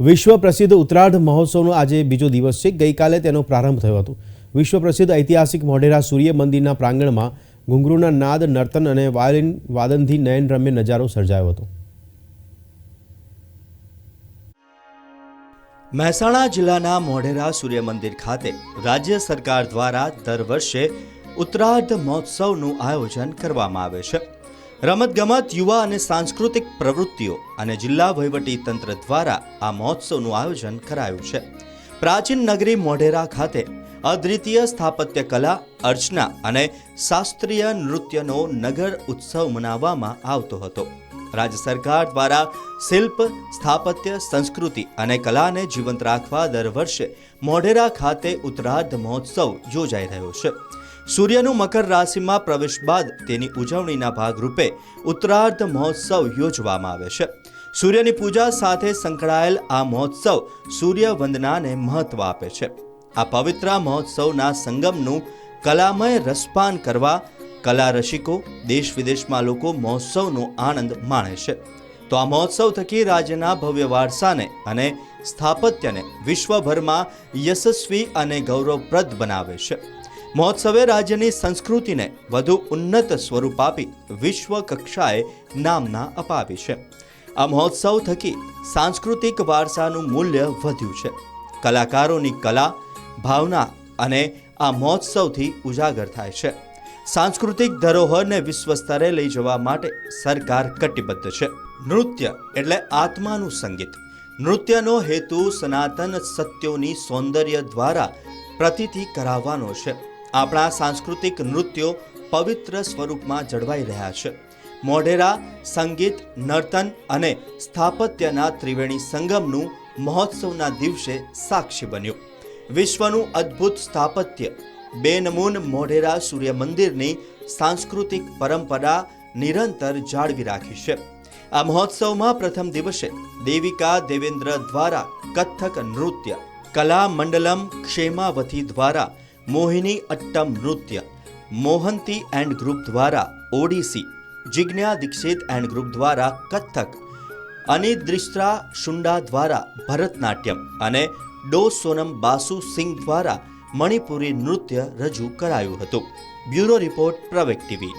વિશ્વ પ્રસિદ્ધ ઉત્તરાર્ધ મહોત્સવનો આજે બીજો દિવસ છે. ગઈકાલે તેનો પ્રારંભ થયો હતો. વિશ્વ પ્રસિદ્ધ ઐતિહાસિક મોઢેરા સૂર્ય મંદિરના પ્રાંગણમાં ઘુંઘરૂના નાદ, નર્તન અને વાયોલિન વાદનથી નયનરમ્ય નજારો સર્જાયો હતો. મહેસાણા જિલ્લાના મોઢેરા સૂર્ય મંદિર ખાતે રાજ્ય સરકાર દ્વારા દર વર્ષે ઉત્તરાર્ધ મહોત્સવનું આયોજન કરવામાં આવે છે. રમતગમત, યુવા અને સાંસ્કૃતિક પ્રવૃત્તિઓ અને જિલ્લા વહીવટી તંત્ર દ્વારા આ મહોત્સવનું આયોજન કરાયું છે. પ્રાચીન નગરી મોઢેરા ખાતે અદ્વિતીય સ્થાપત્ય કલા, અર્ચના અને શાસ્ત્રીય નૃત્યનો નગર ઉત્સવ મનાવવામાં આવતો હતો. રાજ્ય સરકાર દ્વારા શિલ્પ, સ્થાપત્ય, સંસ્કૃતિ અને કલાને જીવંત રાખવા દર વર્ષે મોઢેરા ખાતે ઉત્તરાર્ધ મહોત્સવ યોજાઈ રહ્યો છે. સૂર્યનું મકર રાશિમાં પ્રવેશ બાદ તેની ઉજવણીના ભાગરૂપે ઉત્તરાર્ધ મહોત્સવ યોજવામાં આવે છે. સૂર્યની પૂજા સાથે સંકળાયેલ આ મહોત્સવ સૂર્ય વંદનાને મહત્વ આપે છે. આ પવિત્ર મહોત્સવના સંગમનું કલામય રસપાન કરવા કલા રસિકો દેશ વિદેશમાં લોકો મહોત્સવનો આનંદ માણે છે. તો આ મહોત્સવ થકી રાજ્યના ભવ્ય વારસાને અને સ્થાપત્યને વિશ્વભરમાં યશસ્વી અને ગૌરવપ્રદ બનાવે છે. મહોત્સવે રાજ્યની સંસ્કૃતિને વધુ ઉન્નત સ્વરૂપ આપી વિશ્વ કક્ષાએ નામના અપાવી છે. આ મહોત્સવ થકી સાંસ્કૃતિક વારસાનું મૂલ્ય વધ્યું છે. કલાકારોની કલા, ભાવના અને આ મહોત્સવથી ઉજાગર થાય છે. સાંસ્કૃતિક ધરોહરને વિશ્વ સ્તરે લઈ જવા માટે સરકાર કટિબદ્ધ છે. નૃત્ય એટલે આત્માનું સંગીત. નૃત્યનો હેતુ સનાતન સત્યોની સૌંદર્ય દ્વારા પ્રતિથી કરાવવાનો છે. આપણા સાંસ્કૃતિક નૃત્યો પવિત્ર સ્વરૂપમાં જળવાઈ રહ્યા છે. મોઢેરા, સંગીત, નર્તન અને સ્થાપત્યના ત્રિવેણી સંગમનું મહોત્સવના દિવસે સાક્ષી બન્યું. વિશ્વનું અદ્ભુત સ્થાપત્ય, બેનમૂન મોઢેરા સૂર્ય મંદિરની સાંસ્કૃતિક પરંપરા નિરંતર જાળવી રાખી છે. આ મહોત્સવમાં પ્રથમ દિવસે દેવિકા દેવેન્દ્ર દ્વારા કથક નૃત્ય કલા મંડલમ ક્ષેમાવતી દ્વારા મોહિની અટ્ટમ નૃત્ય, મોહંતી એન્ડ ગ્રુપ દ્વારા ઓડિસી, જિજ્ઞા દીક્ષિત એન્ડ ગ્રુપ દ્વારા કથક અનિદ્રિસ્ત્રા શુંડા દ્વારા ભરતનાટ્યમ અને ડો સોનમ બાસુ સિંઘ દ્વારા મણિપુરી નૃત્ય રજૂ કરાયું હતું. બ્યુરો રિપોર્ટ પ્રવેક ટીવી.